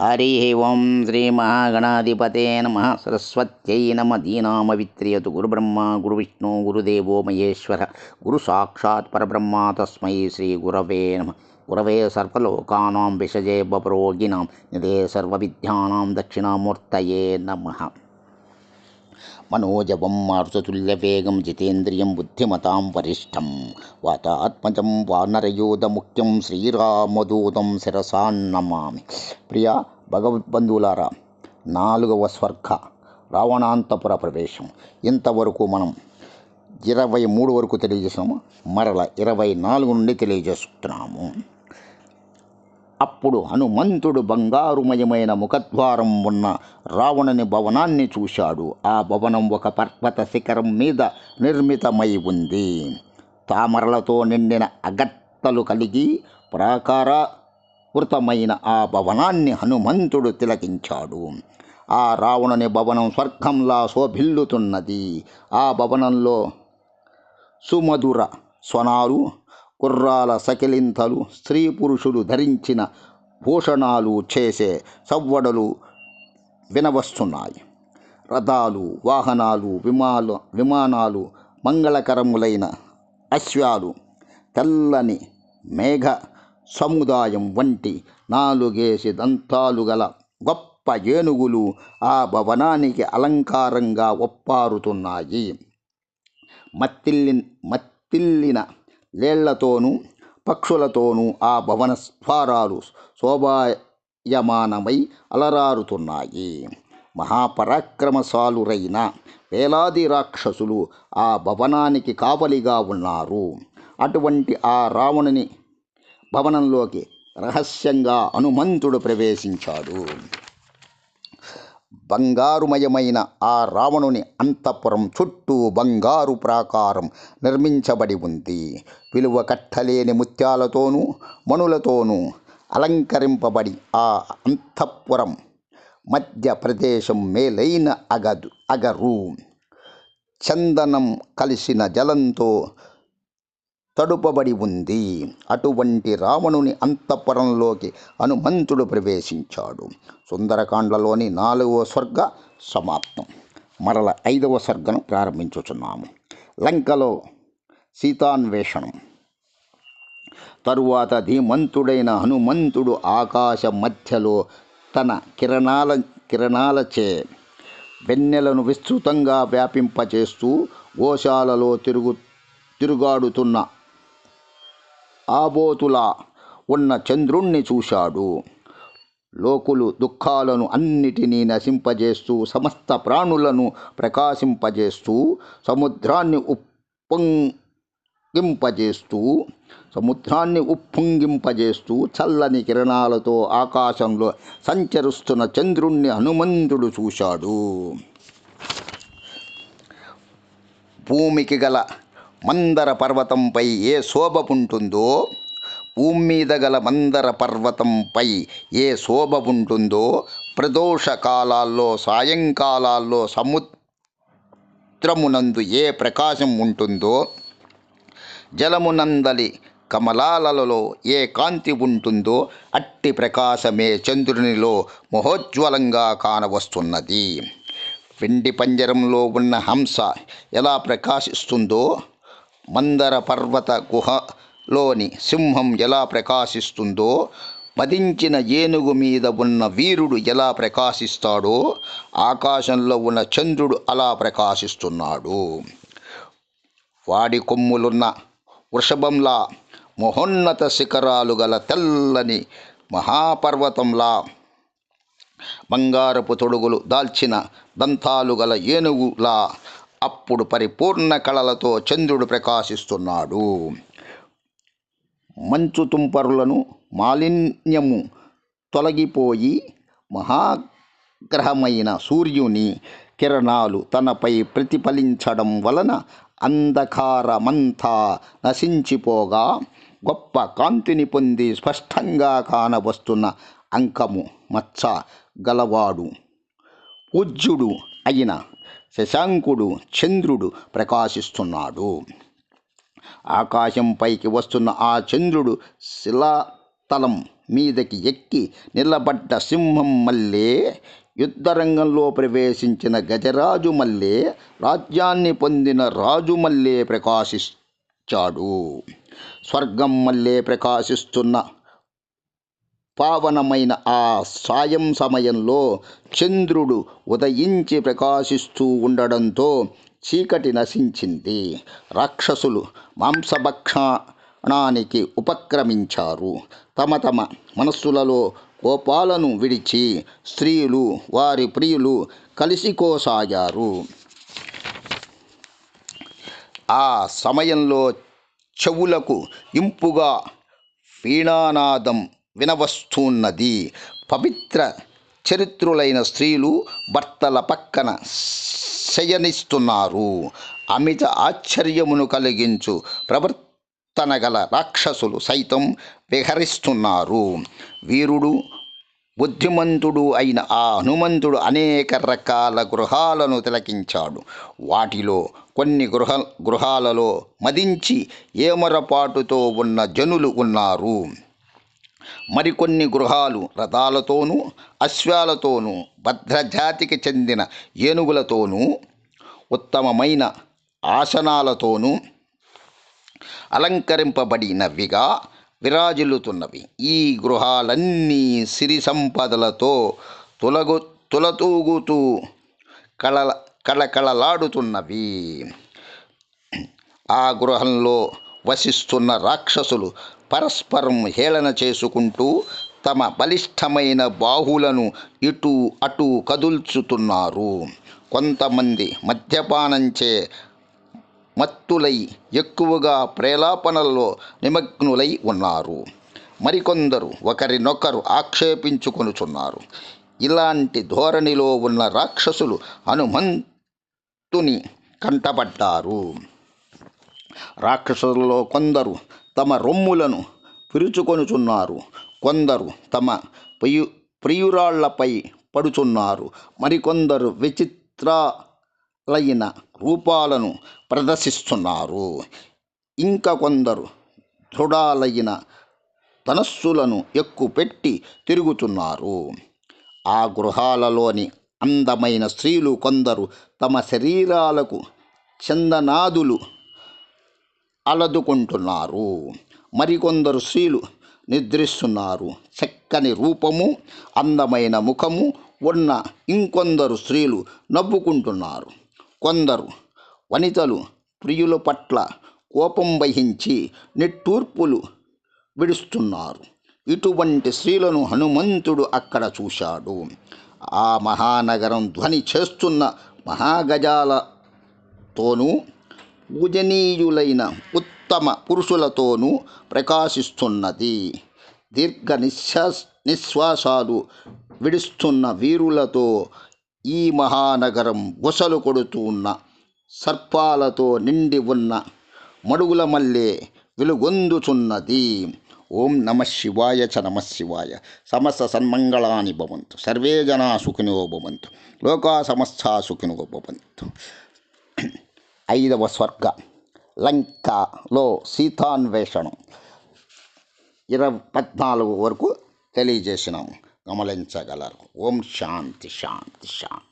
ஹரி ஓம் ஸ்ரீ மகாகணாதிபதே நம சரஸ்வத்யை நம தீனாமவித்ரியது குரு பிரம்மா குரு விஷ்ணு குருதேவோ மகேஸ்வர குரு சாட்சாத் பரபிரம்மா தஸ்மை ஸ்ரீ குரவே நம குரவே சர்வலோகானாம் விஷஜே பபரோகினாம் நிதே சர்வவித்யானாம் தட்சிணாமூர்த்தயே நம మనోజవం మారుతతుల్యవేగం జితేంద్రియం బుద్ధిమతాం వరిష్టం వాతాత్మజం వానరయోధముఖ్యం శ్రీరామదూతం శిరసాన్నమామి ప్రియ భగవద్బంధువులారా నాలుగవ స్వర్గ రావణాంతపుర ప్రవేశం ఇంతవరకు మనం ఇరవై మూడు వరకు తెలియజేసాము మరల ఇరవై నాలుగు నుండి తెలియజేస్తున్నాము అప్పుడు హనుమంతుడు బంగారుమయమైన ముఖద్వారం ఉన్న రావణుని భవనాన్ని చూశాడు. ఆ భవనం ఒక పర్వత శిఖరం మీద నిర్మితమై ఉంది. తామరలతో నిండిన అగత్తలు కలిగి ప్రాకారవృతమైన ఆ భవనాన్ని హనుమంతుడు తిలకించాడు. ఆ రావణుని భవనం స్వర్గంలా శోభిల్లుతున్నది. ఆ భవనంలో సుమధుర స్వనాలు కుర్రాల సకిలింతలు స్త్రీ పురుషులు ధరించిన భూషణాలు చేసే సవ్వడలు వినవస్తున్నాయి. రథాలు వాహనాలు విమాన విమానాలు మంగళకరములైన అశ్వాలు తెల్లని మేఘ సముదాయం వంటి నాలుగేసి దంతాలు గల గొప్ప ఏనుగులు ఆ భవనానికి అలంకారంగా ఒప్పారుతున్నాయి. మత్తిల్లి మత్తిల్లిన లేళ్ళతోనూ పక్షులతోనూ ఆ భవన స్వారాలు శోభాయమానమై అలరారుతున్నాయి. మహాపరాక్రమశాలురైన వేలాది రాక్షసులు ఆ భవనానికి కావలిగా ఉన్నారు. అటువంటి ఆ రావణుని భవనంలోకి రహస్యంగా హనుమంతుడు ప్రవేశించాడు. బంగారుమయమైన ఆ రావణుని అంతఃపురం చుట్టూ బంగారు ప్రాకారం నిర్మించబడి ఉంది. విలువ కట్టలేని ముత్యాలతోనూ మణులతోనూ అలంకరింపబడి ఆ అంతఃపురం మధ్య ప్రదేశం మేలైన అగదు అగరు. చందనం కలిసిన జలంతో తడుపబడి ఉంది. అటువంటి రావణుని అంతఃపురంలోకి హనుమంతుడు ప్రవేశించాడు. సుందరకాండలోని నాలుగవ స్వర్గ సమాప్తం. మరల ఐదవ సర్గను ప్రారంభించుచున్నాము. లంకలో సీతాన్వేషణం. తరువాత ధీమంతుడైన హనుమంతుడు ఆకాశ మధ్యలో తన కిరణాల కిరణాలచే వెన్నెలను విస్తృతంగా వ్యాపింపచేస్తూ గోశాలలో తిరుగు తిరుగాడుతున్న ఆబోతులా ఉన్న చంద్రుణ్ణి చూశాడు. లోకులు దుఃఖాలను అన్నిటినీ నశింపజేస్తూ సమస్త ప్రాణులను ప్రకాశింపజేస్తూ సముద్రాన్ని ఉప్పొంగింపజేస్తూ సముద్రాన్ని ఉప్పొంగింపజేస్తూ చల్లని కిరణాలతో ఆకాశంలో సంచరిస్తున్న చంద్రుణ్ణి హనుమంతుడు చూశాడు. భూమికి గల మందర పర్వతంపై ఏ శోభ ఉంటుందో భూమి మీద గల మందర పర్వతంపై ఏ శోభ ఉంటుందో ప్రదోష కాలాల్లో సాయంకాలాల్లో సముద్రమునందు ఏ ప్రకాశం ఉంటుందో జలమునందలి కమలాలలో ఏ కాంతి ఉంటుందో అట్టి ప్రకాశమే చంద్రునిలో మహోజ్వలంగా కానవస్తున్నది. వెండి పంజరంలో ఉన్న హంస ఎలా ప్రకాశిస్తుందో మందర పర్వత గుహలోని సింహం ఎలా ప్రకాశిస్తుందో మదించిన ఏనుగు మీద ఉన్న వీరుడు ఎలా ప్రకాశిస్తాడో ఆకాశంలో ఉన్న చంద్రుడు అలా ప్రకాశిస్తున్నాడు. వాడి కొమ్ములున్న వృషభంలా మహోన్నత శిఖరాలు గల తెల్లని మహాపర్వతంలా బంగారపు తొడుగులు దాల్చిన దంతాలు గల ఏనుగులా అప్పుడు పరిపూర్ణ కళలతో చంద్రుడు ప్రకాశిస్తున్నాడు. మంచు తుంపరులను మాలిన్యము తొలగిపోయి మహాగ్రహమైన సూర్యుని కిరణాలు తనపై ప్రతిఫలించడం వలన అంధకారమంతా నశించిపోగా గొప్ప కాంతిని పొంది స్పష్టంగా కానవస్తున్న అంకము మచ్చ గలవాడు. పూజ్యుడు అయిన శశాంకుడు చంద్రుడు ప్రకాశిస్తున్నాడు. ఆకాశంపైకి వస్తున్న ఆ చంద్రుడు శిలా మీదకి ఎక్కి నిలబడ్డ సింహం మల్లే యుద్ధరంగంలో ప్రవేశించిన గజరాజు మల్లే రాజ్యాన్ని పొందిన రాజు మల్లే ప్రకాశించాడు స్వర్గం మల్లే ప్రకాశిస్తున్న పావనమైన ఆ సాయం సమయంలో చంద్రుడు ఉదయించి ప్రకాశిస్తూ ఉండడంతో చీకటి నశించింది. రాక్షసులు మాంసభక్షణానికి ఉపక్రమించారు. తమ తమ మనస్సులలో కోపాలను విడిచి స్త్రీలు వారి ప్రియులు కలిసికోసాగారు ఆ సమయంలో చెవులకు ఇంపుగా వీణానాదం వినవస్తున్నది. పవిత్ర చరిత్రులైన స్త్రీలు భర్తల పక్కన శయనిస్తున్నారు. అమిత ఆశ్చర్యమును కలిగించు ప్రవర్తన గల రాక్షసులు సైతం విహరిస్తున్నారు. వీరుడు బుద్ధిమంతుడు అయిన ఆ హనుమంతుడు అనేక రకాల గృహాలను తిలకించాడు. వాటిలో కొన్ని గృహ గృహాలలో మదించి ఏమరపాటుతో ఉన్న జనులు ఉన్నారు. మరికొన్ని గృహాలు రథాలతోనూ అశ్వాలతోనూ భద్రజాతికి చెందిన ఏనుగులతోనూ ఉత్తమమైన ఆసనాలతోనూ అలంకరింపబడినవిగా విరాజిల్లుతున్నవి. ఈ గృహాలన్నీ సిరి సంపదలతో తొలగు తులతూగుతూ కళ కళకళలాడుతున్నవి. ఆ గృహంలో వసిస్తున్న రాక్షసులు పరస్పరం హేళన చేసుకుంటూ తమ బలిష్టమైన బాహులను ఇటు అటు కదుల్చుతున్నారు. కొంతమంది మద్యపానంచే మత్తులై ఎక్కువగా ప్రేలాపనల్లో నిమగ్నులై ఉన్నారు. మరికొందరు ఒకరినొకరు ఆక్షేపించుకొనుచున్నారు. ఇలాంటి ధోరణిలో ఉన్న రాక్షసులు హనుమంతుని కంటపడ్డారు. రాక్షసులలో కొందరు తమ రొమ్ములను పిరుచుకొనుచున్నారు. కొందరు తమ ప్రియు ప్రియురాళ్ళపై పడుచున్నారు. మరికొందరు విచిత్రాలైన రూపాలను ప్రదర్శిస్తున్నారు. ఇంకా కొందరు దృఢాలైన ధనస్సులను ఎక్కుపెట్టి తిరుగుతున్నారు. ఆ గృహాలలోని అందమైన స్త్రీలు కొందరు తమ శరీరాలకు చందనాదులు అలదుకుంటున్నారు. మరికొందరు స్త్రీలు నిద్రిస్తున్నారు. చక్కని రూపము అందమైన ముఖము ఉన్న ఇంకొందరు స్త్రీలు నవ్వుకుంటున్నారు. కొందరు వనితలు ప్రియుల పట్ల కోపం వహించి నిట్టూర్పులు విడుస్తున్నారు. ఇటువంటి స్త్రీలను హనుమంతుడు అక్కడ చూశాడు. ఆ మహానగరం ధ్వని చేస్తున్న మహాగజాలతోనూ పూజనీయులైన ఉత్తమ పురుషులతోనూ ప్రకాశిస్తున్నది. దీర్ఘ నిశ్వాస నిశ్వాసాలు విడుస్తున్న వీరులతో ఈ మహానగరం బుసలు కొడుతూ ఉన్న సర్పాలతో నిండి ఉన్న మడుగుల మల్లె వెలుగొందుచున్నది ఓం నమ శివాయ చ నమ శివాయ. సమస్త సన్మంగళాని భవంతు. సర్వే జనా సుఖినో భవంతు. లోకా సమస్త సుఖినో భవంతు. ఐదవ స్వర్గ. లంకలో సీతాన్వేషణం. ఇరవై పద్నాలుగు వరకు తెలియజేసినాము గమనించగలరు. ఓం శాంతి శాంతి శాంతి.